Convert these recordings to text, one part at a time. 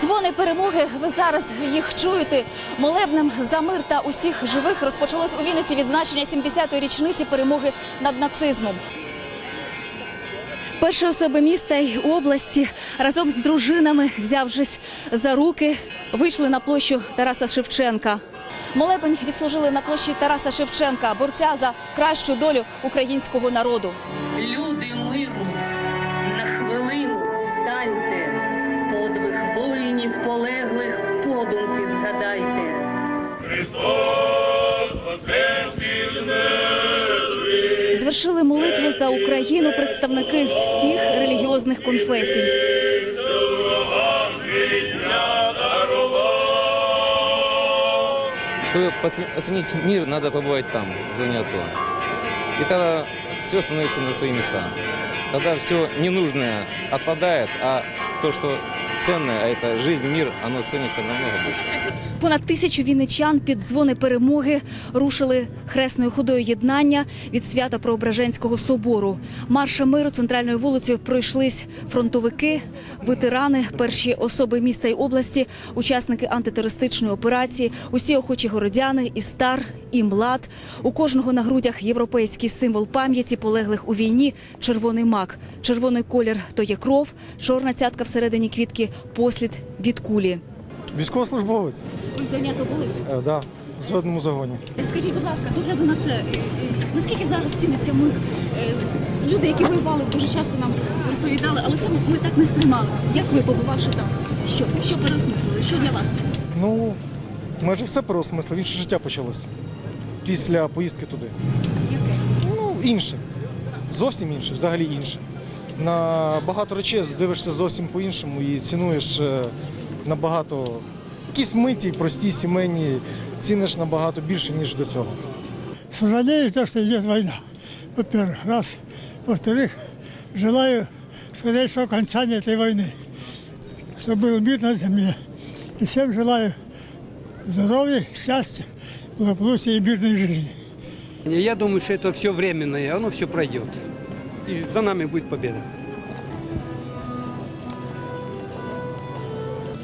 дзвони перемоги. Ви зараз їх чуєте. Молебнем за мир та усіх живих розпочалось у Вінниці відзначення 70-ї річниці перемоги над нацизмом. Перші особи міста й області разом з дружинами, взявшись за руки, вийшли на площу Тараса Шевченка. Молебень відслужили на площі Тараса Шевченка, борця за кращу долю українського народу. Полеглих подумки згадайте. Звершили молитву за Україну представники всіх релігіозних конфесій. Чтобы оценить мир, надо побывать там, в зоне АТО. И тогда все становится на свои места. Тогда все ненужное отпадает, а то, что ценное, а это жизнь, мир, оно ценится намного больше. Понад тисячу вінничан під дзвони перемоги рушили хресною ходою єднання від свята Преображенського собору. Марша миру центральною вулицею пройшлись фронтовики, ветерани, перші особи міста і області, учасники антитерористичної операції, усі охочі городяни, і стар, і млад. У кожного на грудях європейський символ пам'яті полеглих у війні червоний мак. Червоний колір то є кров, чорна цятка всередині квітки послід від кулі. Військовослужбовець, Ви зайнято були? е, да, в зведеному загоні. Скажіть, будь ласка, з огляду на це, е, е, наскільки зараз ціниться мир? Е, Люди, які воювали, дуже часто нам розповідали, але це ми, ми так не сприймали. Як ви, побувавши там? Що? Що переосмислили? Що для вас? Ну, майже все переосмислив, інше життя почалось після поїздки туди. Яке? Ну, інше. Зовсім інше, взагалі інше На багато речей дивишся зовсім по-іншому і цінуєш е, набагато якісь миті, прості, сімейні, ціниш набагато більше, ніж до цього. Сожалею, то, что идет война. Во-первых, раз. Во-вторых, желаю скорейшего окончания этой войны. Чтобы был мир на земле. И всем желаю здоровья, счастья, благополучия и мирной жизни. Я думаю, что это все временное, оно все пройдет. И за нами будет победа.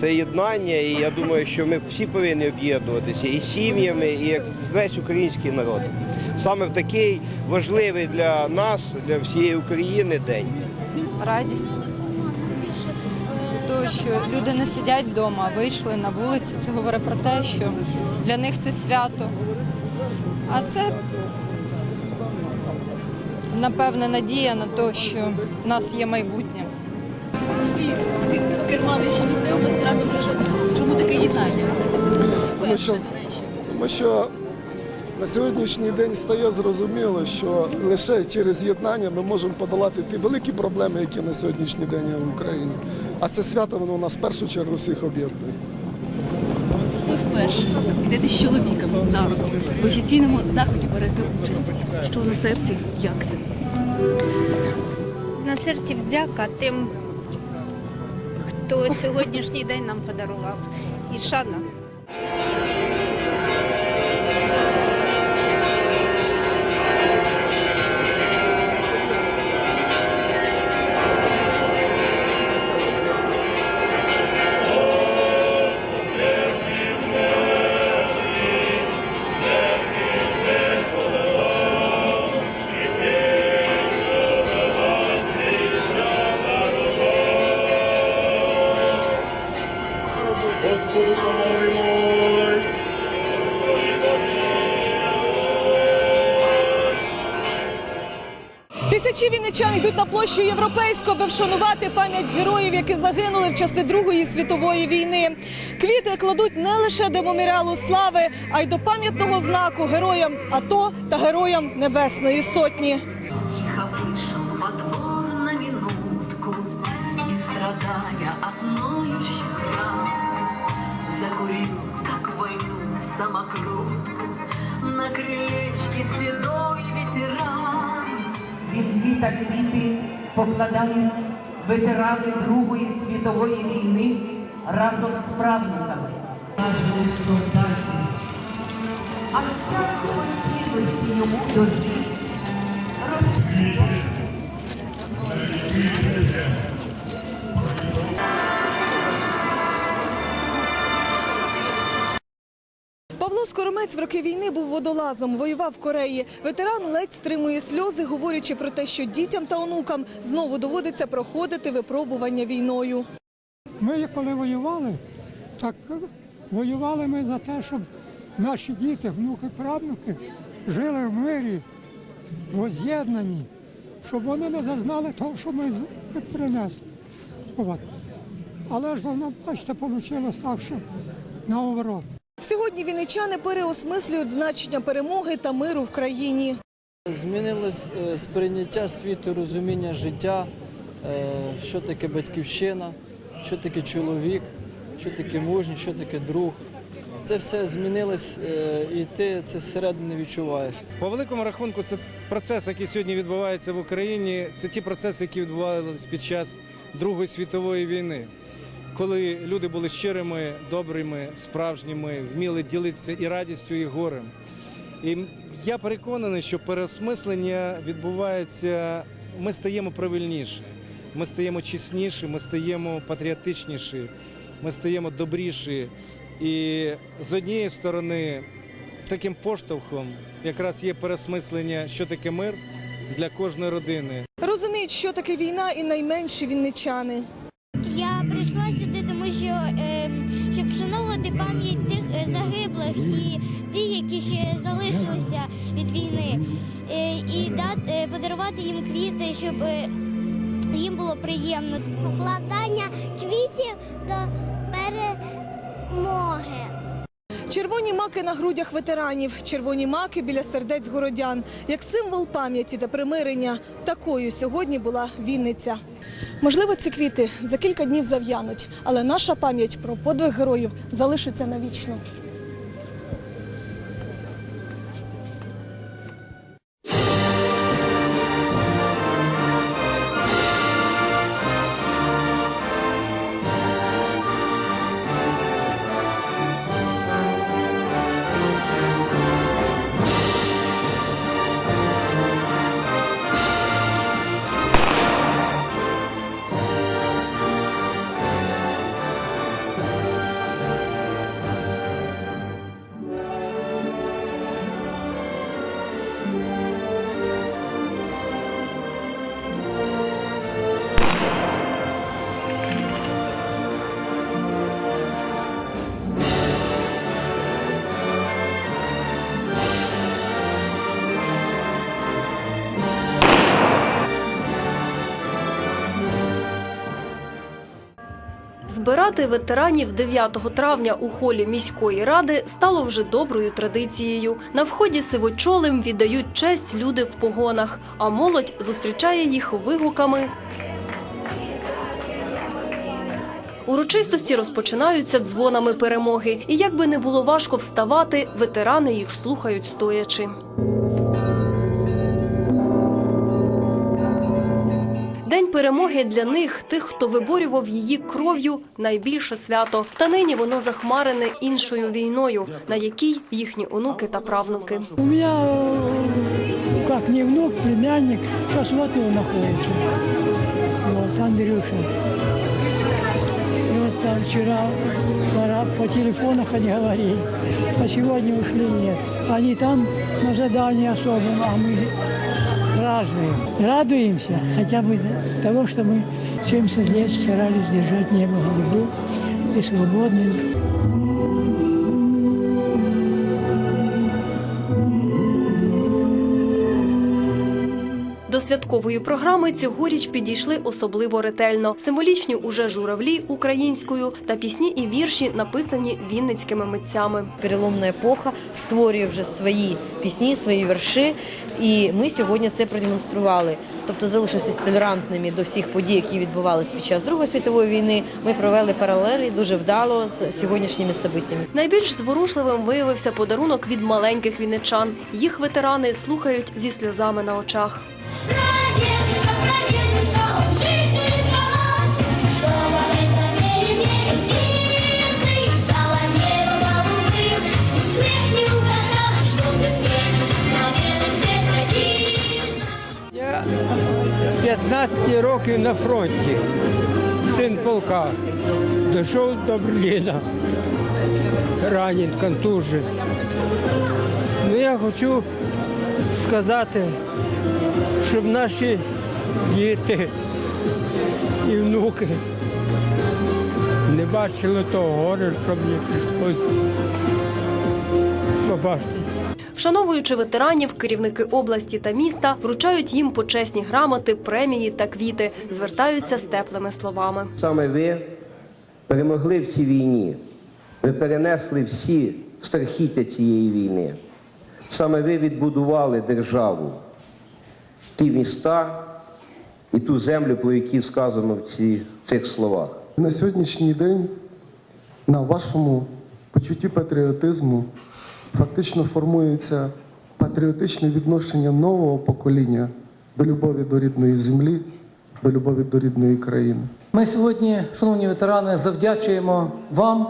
Це єднання, і я думаю, що ми всі повинні об'єднуватися і сім'ями, і як весь український народ. Саме в такий важливий для нас, для всієї України день. радість. Того, що люди не сидять вдома, а вийшли на вулицю. Це говорить про те, що для них це свято. А це, напевне, надія на те, що в нас є майбутнє. Всі керманичі міста і області разом прийшли. Чому таке єднання? Тому що, тому що на сьогоднішній день стає зрозуміло, що лише через єднання ми можемо подолати ті великі проблеми, які на сьогоднішній день є в Україні. А це свято воно у нас в першу чергу всіх об'єднує. Ви вперше йдете з чоловіком за руку. В офіційному заході берете участь. Що на серці? Як це? На серці вдяка тим, хто сьогоднішній день нам подарував. І шана. Тисячі вінничан йдуть на площу європейську, аби вшанувати пам'ять героїв, які загинули в часи Другої світової війни. Квіти кладуть не лише до меморіалу слави, а й до пам'ятного знаку героям АТО та героям Небесної Сотні. Та квіти покладають ветерани Другої світової війни разом з правниками. А всякої цінності йому дожди Павло Скоромець в роки війни був водолазом, воював в Кореї. Ветеран ледь стримує сльози, говорячи про те, що дітям та онукам знову доводиться проходити випробування війною. Ми коли воювали, так воювали ми за те, щоб наші діти, внуки, правнуки жили в мирі, воз'єднані, щоб вони не зазнали того, що ми принесли. Але ж воно, бачите, вийшло так, що наоборот. Сьогодні вінничани переосмислюють значення перемоги та миру в країні. Змінилось е, сприйняття світу, розуміння життя, е, що таке батьківщина, що таке чоловік, що таке мужність, що таке друг. Це все змінилось, е, і ти це зсередини відчуваєш. По великому рахунку, це процес, який сьогодні відбувається в Україні. Це ті процеси, які відбувалися під час Другої світової війни, коли люди були щирими, добрими, справжніми, вміли ділитися і радістю, і горем. І я переконаний, що переосмислення відбувається. Ми стаємо правильніші, ми стаємо чесніші, ми стаємо патріотичніші, ми стаємо добріші. І з однієї сторони, таким поштовхом якраз є пересмислення, що таке мир для кожної родини. Розуміють, що таке війна, і найменші вінничани. Прийшла сюди, тому що е, щоб вшановувати пам'ять тих е, загиблих і ті, які ще залишилися від війни, е, і дати е, подарувати їм квіти, щоб е, їм було приємно. Покладання квітів до перемоги. Червоні маки на грудях ветеранів, червоні маки біля сердець городян, як символ пам'яті та примирення. Такою сьогодні була Вінниця. Можливо, ці квіти за кілька днів зав'януть, але наша пам'ять про подвиг героїв залишиться навічно. Збирати ветеранів 9 травня у холі міської ради стало вже доброю традицією. На вході сивочолим віддають честь люди в погонах, а молодь зустрічає їх вигуками. Урочистості розпочинаються дзвонами перемоги. І як би не було важко вставати, ветерани їх слухають стоячи. День перемоги для них, тих, хто виборював її кров'ю, найбільше свято. Та нині воно захмарене іншою війною, на якій їхні онуки та правнуки. У меня, э, как не внук, племянник, сейчас вот его находится. Вот, Андрюша. И вот там вчера пора по телефону хоть говорили, а сегодня ушли нет. Они там на задании особом, а мы празднуем. Радуемся хотя бы того, что мы 70 лет старались держать небо голубым и свободным. До святкової програми цьогоріч підійшли особливо ретельно. Символічні уже журавлі українською та пісні і вірші, написані вінницькими митцями. переломна епоха створює вже свої пісні, свої вірші. І ми сьогодні це продемонстрували. Тобто залишився толерантними до всіх подій, які відбувалися під час Другої світової війни. Ми провели паралелі дуже вдало з сьогоднішніми событиями. Найбільш зворушливим виявився подарунок від маленьких вінничан. Їх ветерани слухають зі сльозами на очах. Років на фронті, син полка, дійшов до Берліна, ранен, контужен. Ну я хочу сказати, щоб наші діти і внуки не бачили того горя, щоб їх щось побачити. Вшановуючи ветеранів, керівники області та міста вручають їм почесні грамоти, премії та квіти, звертаються з теплими словами. Саме ви перемогли в цій війні. Ви перенесли всі страхіття цієї війни. Саме ви відбудували державу, ті міста і ту землю, про які сказано в ці- цих словах. На сьогоднішній день на вашому почутті патріотизму фактично формується патріотичне відношення нового покоління до любові до рідної землі, до любові до рідної країни. Ми сьогодні, шановні ветерани, завдячуємо вам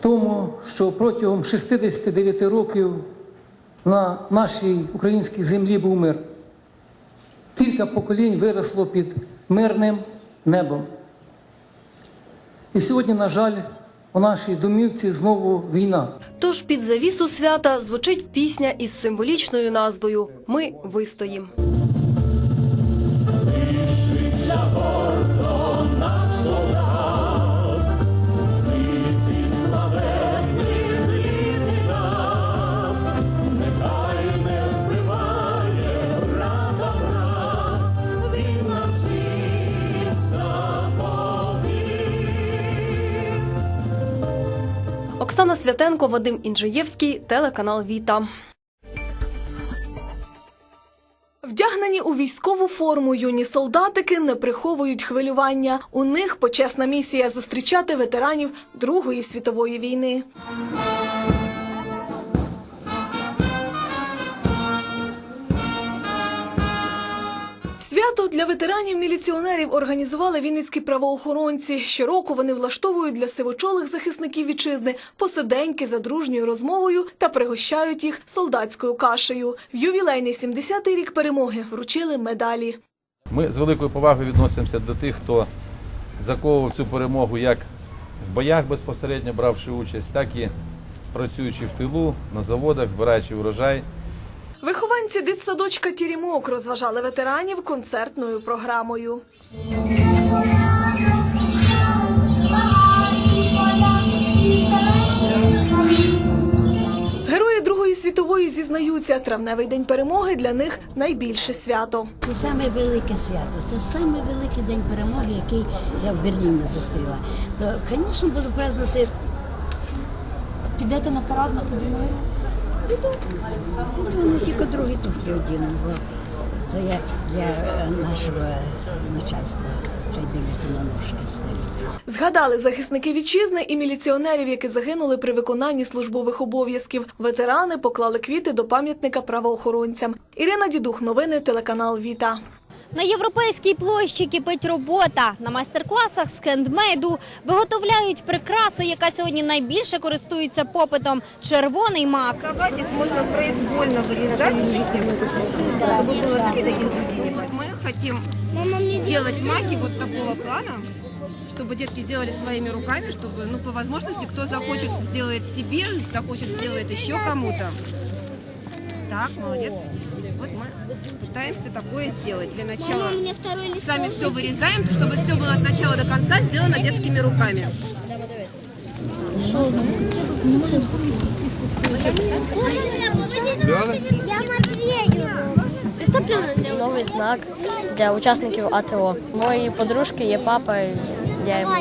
тому, що протягом 69 років на нашій українській землі був мир. Кілька поколінь виросло під мирним небом. І сьогодні, на жаль, у нашій домівці знову війна. Тож під завісу свята звучить пісня із символічною назвою Ми вистоїм. Оксана Святенко, Вадим Інжиєвський, телеканал Віта. Вдягнені у військову форму юні солдатики не приховують хвилювання. У них почесна місія зустрічати ветеранів Другої світової війни. Свято для ветеранів-міліціонерів організували вінницькі правоохоронці. Щороку вони влаштовують для сивочолих захисників вітчизни посиденьки за дружньою розмовою та пригощають їх солдатською кашею. В ювілейний 70-й рік перемоги вручили медалі. Ми з великою повагою відносимося до тих, хто заковував цю перемогу як в боях безпосередньо бравши участь, так і працюючи в тилу, на заводах, збираючи урожай. Вихованці дитсадочка Тірімок розважали ветеранів концертною програмою. Герої Другої світової зізнаються, травневий день перемоги для них найбільше свято. Це саме велике свято, це саме великий день перемоги, який я в Берліні зустріла. То, звісно, буду празднувати. Підете на парад на подумаю? Ну, тільки другі туфлі одіну, бо це я для нашого начальства. Згадали захисники вітчизни і міліціонерів, які загинули при виконанні службових обов'язків. Ветерани поклали квіти до пам'ятника правоохоронцям. Ірина Дідух, новини телеканал Віта. На європейській площі кипить робота. На майстер-класах з хендмейду виготовляють прикрасу, яка сьогодні найбільше користується попитом червоний мак. Можно произвольно вырезать. Вот мы хотим сделать маки вот такого плана, чтобы детки сделали своими руками, чтобы, ну, по возможности, кто захочет, сделает себе, захочет, сделает еще кому-то. Так, молодец. Вот мы пытаемся такое сделать. Для начала Мама, мне второй листок сами все вытяни. вырезаем, чтобы все было от начала до конца сделано детскими руками. Я Матвею. Новий знак для учасників АТО. Мої подружки є папа, і Я йому,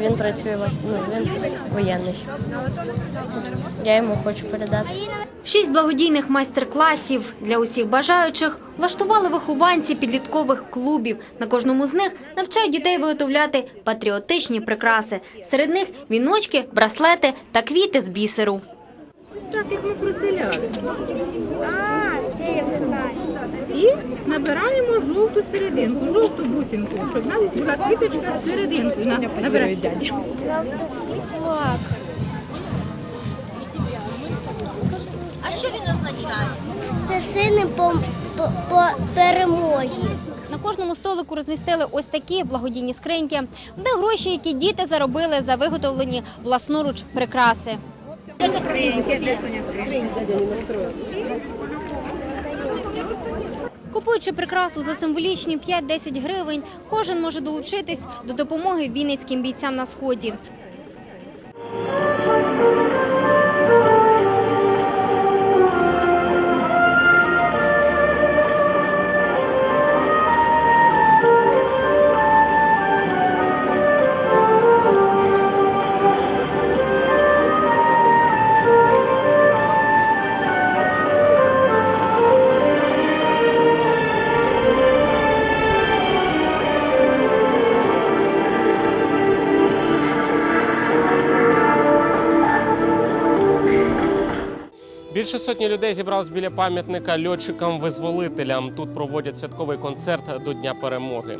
він працює, ну, він воєнний. Я йому хочу передати. Шість благодійних майстер-класів для усіх бажаючих влаштували вихованці підліткових клубів. На кожному з них навчають дітей виготовляти патріотичні прикраси. Серед них віночки, браслети та квіти з бісеру. Так, як ми проселяли. І набираємо жовту серединку, жовту бусинку, щоб в нас була квіточка з серединкою. На- Набирай дяді. А що він означає? Це сини по, по, по перемоги. на кожному столику розмістили ось такі благодійні скриньки, де гроші, які діти заробили за виготовлені власноруч прикраси. Купуючи прикрасу за символічні 5-10 гривень, кожен може долучитись до допомоги вінницьким бійцям на сході. Більше сотні людей зібралось біля пам'ятника льотчикам-визволителям. Тут проводять святковий концерт до Дня перемоги.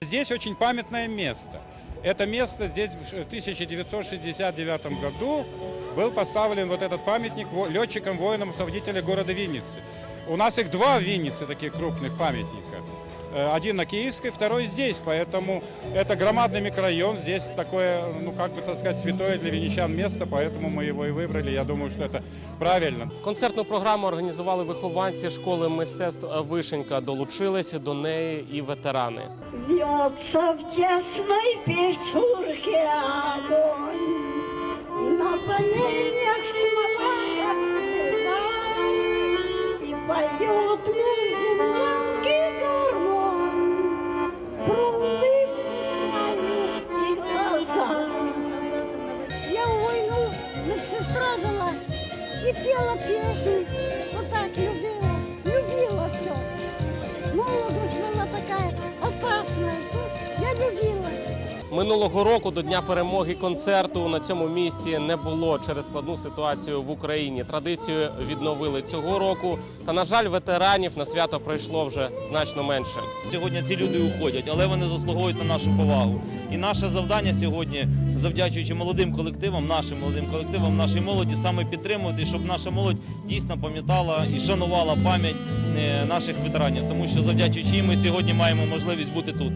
Здесь очень памятное место. Это место здесь в 1969 году был поставлен вот этот памятник во- летчикам, воинам, соводителя города Винницы. У нас их два в Виннице, таких крупных памятника. Э, Один на Киевской, второй здесь, поэтому это громадный микрорайон, здесь такое, ну как бы так сказать, святое для винничан место, поэтому мы его и выбрали. Я думаю, что это правильно. Концертну програму організували вихованці школи мистецтв Вишенька. Долучилися до неї і ветерани. Вьется в тесной печурке огонь, На поленьях смола, как слеза, И поет пела. Вот так любила, любила все. Молодость была такая опасная. Я любила. Минулого року до Дня перемоги концерту на цьому місці не було через складну ситуацію в Україні. Традицію відновили цього року. Та на жаль, ветеранів на свято прийшло вже значно менше. Сьогодні ці люди уходять, але вони заслуговують на нашу повагу. І наше завдання сьогодні, завдячуючи молодим колективам, нашим молодим колективам, нашій молоді, саме підтримувати, щоб наша молодь дійсно пам'ятала і шанувала пам'ять е, наших ветеранів, тому що завдячуючи їм ми сьогодні маємо можливість бути тут.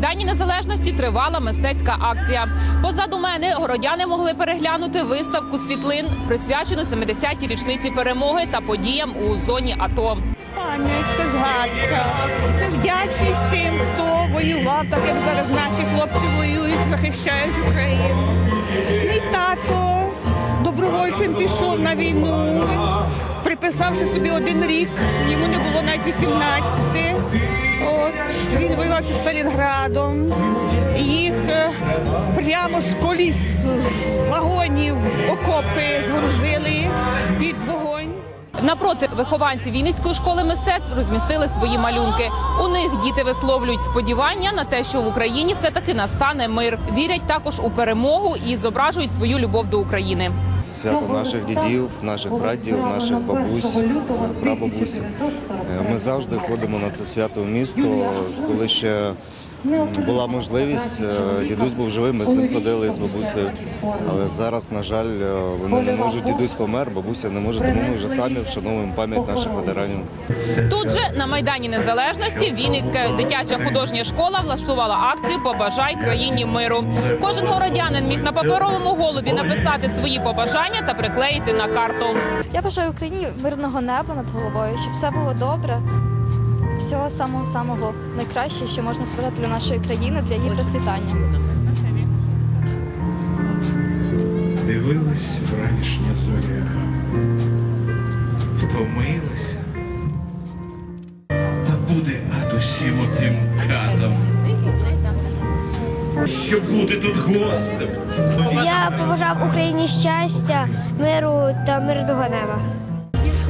Майдані Незалежності тривала мистецька акція. Позаду мене городяни могли переглянути виставку світлин, присвячену 70-й річниці перемоги та подіям у зоні АТО. Пам'ять це згадка, це вдячність тим, хто воював, так як зараз наші хлопці воюють, захищають Україну. Мій тато добровольцем пішов на війну, приписавши собі один рік, йому не було навіть 18. От, він воював під Сталінградом. Їх е, прямо з коліс, з вагонів окопи згрузили під вогонь. Напроти вихованці Вінницької школи мистецтв розмістили свої малюнки. У них діти висловлюють сподівання на те, що в Україні все таки настане мир. Вірять також у перемогу і зображують свою любов до України. Це свято наших дідів, наших прадів, наших бабусь, прабабусь. Е, Ми завжди ходимо на це свято в місто, коли ще була можливість, е, дідусь був живий, ми з ним ходили з бабусею. Але зараз, на жаль, е, вони не можуть, дідусь помер, бабуся не може, тому ми вже самі вшановуємо пам'ять наших ветеранів. Тут же на майдані Незалежності Вінницька дитяча художня школа влаштувала акцію Побажай країні миру. Кожен городянин міг на паперовому голубі написати свої побажання та приклеїти на карту. Я бажаю Україні мирного неба над головою, щоб все було добре. Всього самого самого найкращого, що можна побажати для нашої країни, для її процвітання. Дивилась вранішня зоря, втомилася. Та буде ад усім отим катам. Що буде тут гостем? Я побажав Україні щастя, миру та мирного неба.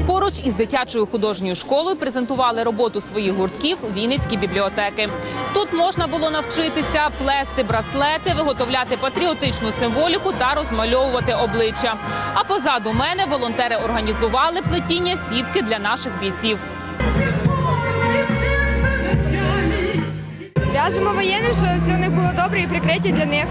Поруч із дитячою художньою школою презентували роботу своїх гуртків Вінницькі бібліотеки. Тут можна було навчитися плести браслети, виготовляти патріотичну символіку та розмальовувати обличчя. А позаду мене волонтери організували плетіння сітки для наших бійців. В'яжемо воєнним, щоб все у них було добре і прикриття для них.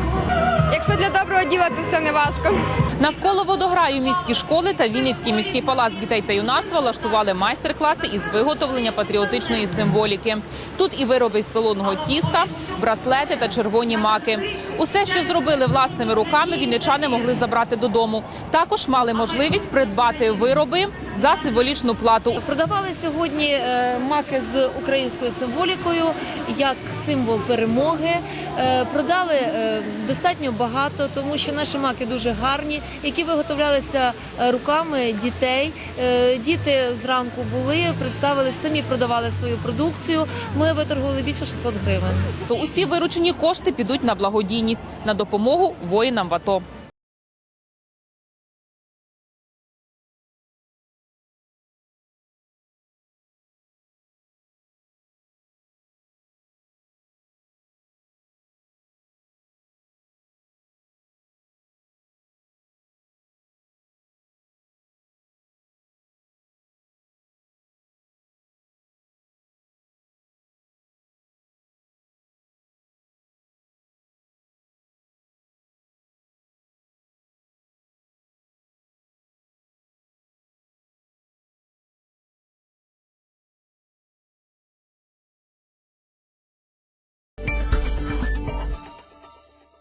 Якщо для доброго діла, то все не важко. Навколо водограю міські школи та Вінницький міський палац дітей та юнацтва влаштували майстер-класи із виготовлення патріотичної символіки. Тут і вироби з солоного тіста, браслети та червоні маки. Усе, що зробили власними руками, вінничани могли забрати додому. Також мали можливість придбати вироби за символічну плату. Продавали сьогодні е, маки з українською символікою як символ перемоги. Е, Продали е, достатньо багато, тому що наші маки дуже гарні, які виготовлялися руками дітей. Діти зранку були, представили самі продавали свою продукцію. Ми виторгували більше 600 гривень. То усі виручені кошти підуть на благодійність на допомогу воїнам в АТО.